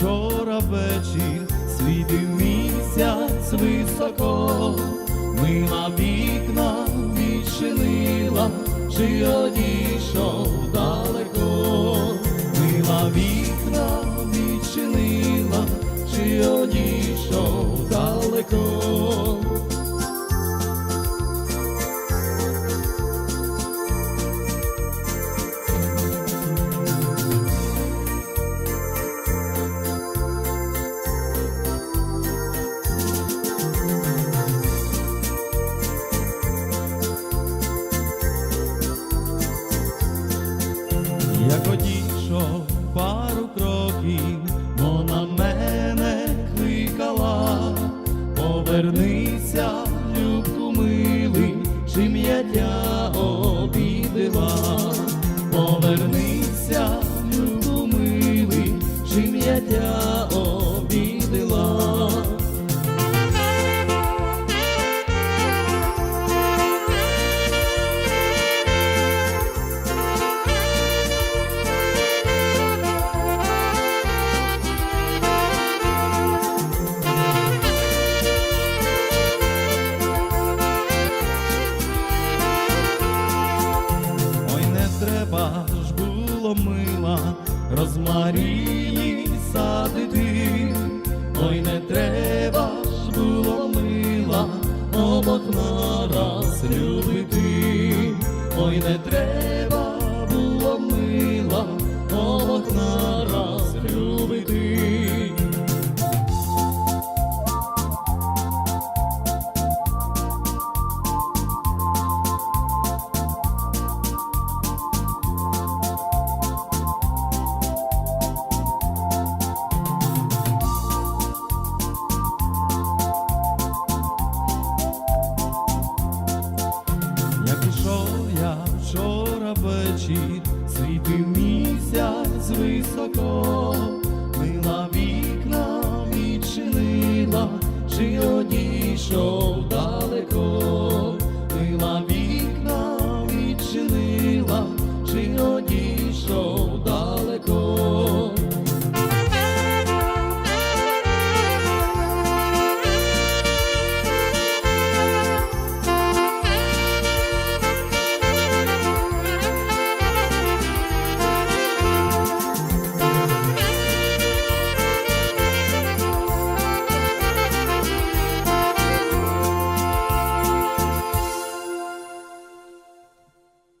вчора вечір світив місяць високо, на вікна відчинила, чи одійшов далеко, на вікна відчинила, чи одійшов далеко. Повернися, любку милий, чим я тя розмарії садити, ой, не треба ж було мила, обох нараз любити, ой, не треба було мила, обох нараз світив місяць високо, мила вікна відчинила, чи одійшов далеко, мила вікна